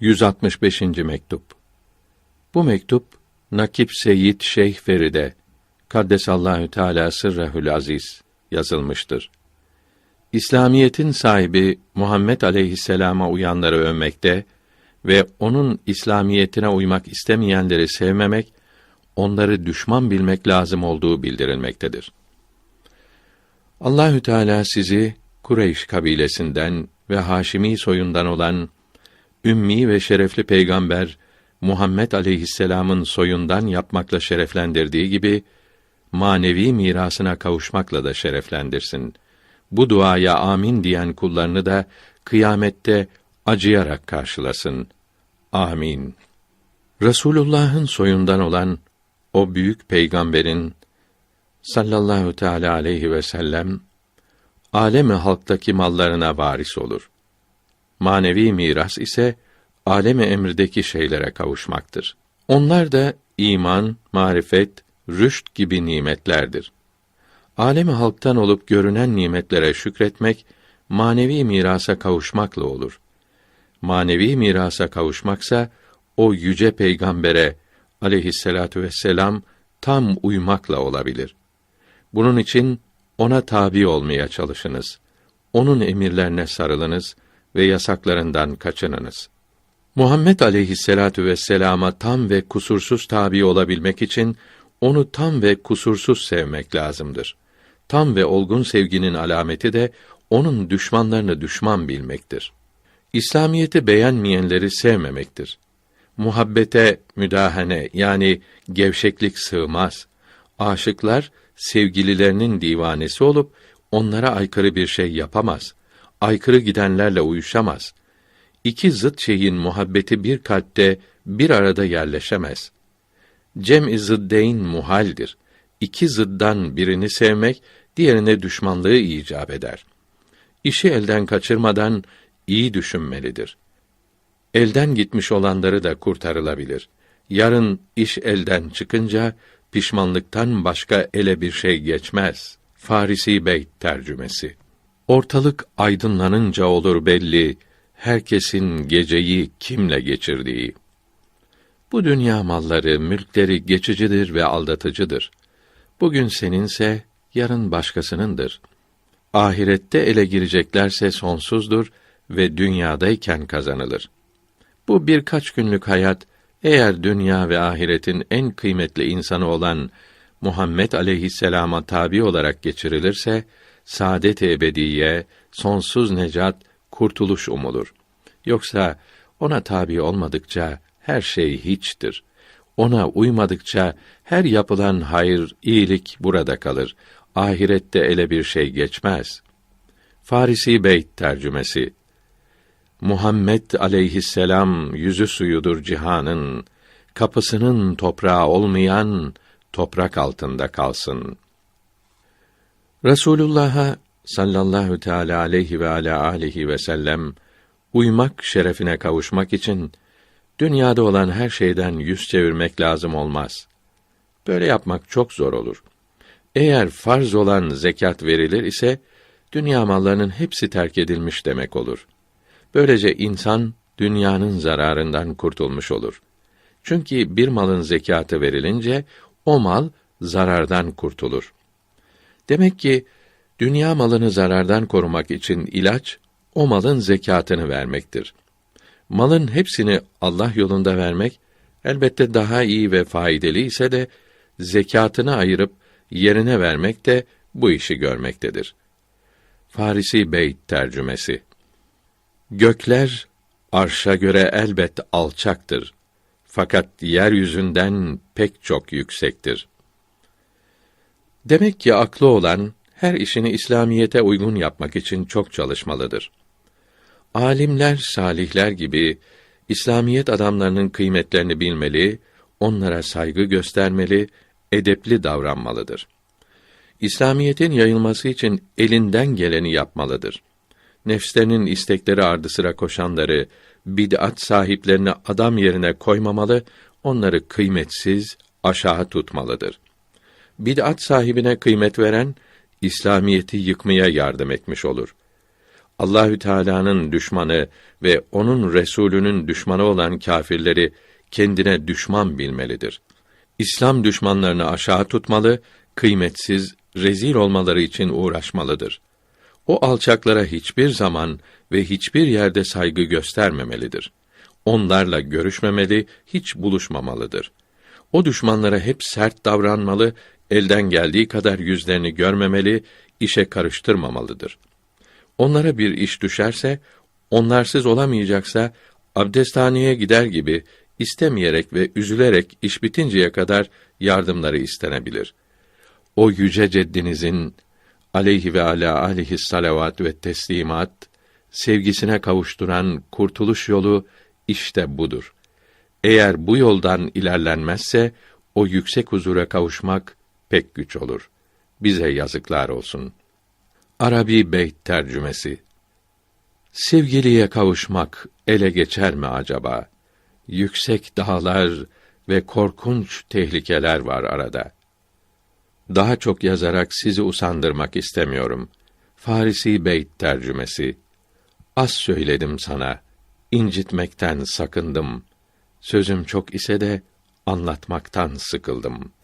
165. mektup. Bu mektup Nakip Seyyid Şeyh Feride Kaddesallahu Teala sırrehül aziz yazılmıştır. İslamiyetin sahibi Muhammed aleyhisselama uyanları övmekte ve onun İslamiyetine uymak istemeyenleri sevmemek, onları düşman bilmek lazım olduğu bildirilmektedir. Allahü Teala sizi Kureyş kabilesinden ve Haşimi soyundan olan ümmi ve şerefli peygamber Muhammed aleyhisselam'ın soyundan yapmakla şereflendirdiği gibi manevi mirasına kavuşmakla da şereflendirsin. Bu duaya amin diyen kullarını da kıyamette acıyarak karşılasın. Amin. Resulullah'ın soyundan olan o büyük peygamberin sallallahu teala aleyhi ve sellem alemi halktaki mallarına varis olur. Manevi miras ise alemi emirdeki şeylere kavuşmaktır. Onlar da iman, marifet, rüşt gibi nimetlerdir. Alemi halktan olup görünen nimetlere şükretmek manevi mirasa kavuşmakla olur. Manevi mirasa kavuşmaksa o yüce peygambere aleyhisselatu vesselam tam uymakla olabilir. Bunun için ona tabi olmaya çalışınız. Onun emirlerine sarılınız ve yasaklarından kaçınınız. Muhammed aleyhisselatu vesselama tam ve kusursuz tabi olabilmek için onu tam ve kusursuz sevmek lazımdır. Tam ve olgun sevginin alameti de onun düşmanlarını düşman bilmektir. İslamiyeti beğenmeyenleri sevmemektir. Muhabbete müdahane yani gevşeklik sığmaz. Aşıklar sevgililerinin divanesi olup onlara aykırı bir şey yapamaz. Aykırı gidenlerle uyuşamaz. İki zıt şeyin muhabbeti bir kalpte bir arada yerleşemez. Cem-i zıddeyn muhaldir. İki zıddan birini sevmek, diğerine düşmanlığı icap eder. İşi elden kaçırmadan iyi düşünmelidir. Elden gitmiş olanları da kurtarılabilir. Yarın iş elden çıkınca pişmanlıktan başka ele bir şey geçmez. Farisi Beyt tercümesi. Ortalık aydınlanınca olur belli herkesin geceyi kimle geçirdiği. Bu dünya malları, mülkleri geçicidir ve aldatıcıdır. Bugün seninse yarın başkasınındır. Ahirette ele gireceklerse sonsuzdur ve dünyadayken kazanılır. Bu birkaç günlük hayat eğer dünya ve ahiretin en kıymetli insanı olan Muhammed aleyhisselama tabi olarak geçirilirse saadet ebediye, sonsuz necat, kurtuluş umulur. Yoksa ona tabi olmadıkça her şey hiçtir. Ona uymadıkça her yapılan hayır, iyilik burada kalır. Ahirette ele bir şey geçmez. Farisi Beyt tercümesi Muhammed aleyhisselam yüzü suyudur cihanın, kapısının toprağı olmayan toprak altında kalsın. Resulullah'a sallallahu teala aleyhi ve ala alihi ve sellem uymak şerefine kavuşmak için dünyada olan her şeyden yüz çevirmek lazım olmaz. Böyle yapmak çok zor olur. Eğer farz olan zekat verilir ise dünya mallarının hepsi terk edilmiş demek olur. Böylece insan dünyanın zararından kurtulmuş olur. Çünkü bir malın zekatı verilince o mal zarardan kurtulur. Demek ki dünya malını zarardan korumak için ilaç o malın zekatını vermektir. Malın hepsini Allah yolunda vermek elbette daha iyi ve faydalı ise de zekatını ayırıp yerine vermek de bu işi görmektedir. Farisi Beyt tercümesi Gökler arşa göre elbet alçaktır. Fakat yeryüzünden pek çok yüksektir. Demek ki aklı olan her işini İslamiyete uygun yapmak için çok çalışmalıdır. Alimler, salihler gibi İslamiyet adamlarının kıymetlerini bilmeli, onlara saygı göstermeli, edepli davranmalıdır. İslamiyetin yayılması için elinden geleni yapmalıdır nefslerinin istekleri ardı sıra koşanları, bid'at sahiplerini adam yerine koymamalı, onları kıymetsiz, aşağı tutmalıdır. Bid'at sahibine kıymet veren, İslamiyeti yıkmaya yardım etmiş olur. Allahü Teala'nın düşmanı ve onun Resulünün düşmanı olan kâfirleri kendine düşman bilmelidir. İslam düşmanlarını aşağı tutmalı, kıymetsiz, rezil olmaları için uğraşmalıdır. O alçaklara hiçbir zaman ve hiçbir yerde saygı göstermemelidir. Onlarla görüşmemeli, hiç buluşmamalıdır. O düşmanlara hep sert davranmalı, elden geldiği kadar yüzlerini görmemeli, işe karıştırmamalıdır. Onlara bir iş düşerse, onlarsız olamayacaksa, abdesthaneye gider gibi, istemeyerek ve üzülerek iş bitinceye kadar yardımları istenebilir. O yüce ceddinizin, aleyhi ve ala aleyhi salavat ve teslimat, sevgisine kavuşturan kurtuluş yolu işte budur. Eğer bu yoldan ilerlenmezse, o yüksek huzura kavuşmak pek güç olur. Bize yazıklar olsun. Arabi Beyt tercümesi Sevgiliye kavuşmak ele geçer mi acaba? Yüksek dağlar ve korkunç tehlikeler var arada. Daha çok yazarak sizi usandırmak istemiyorum. Farisi Beyt tercümesi Az söyledim sana, incitmekten sakındım. Sözüm çok ise de anlatmaktan sıkıldım.''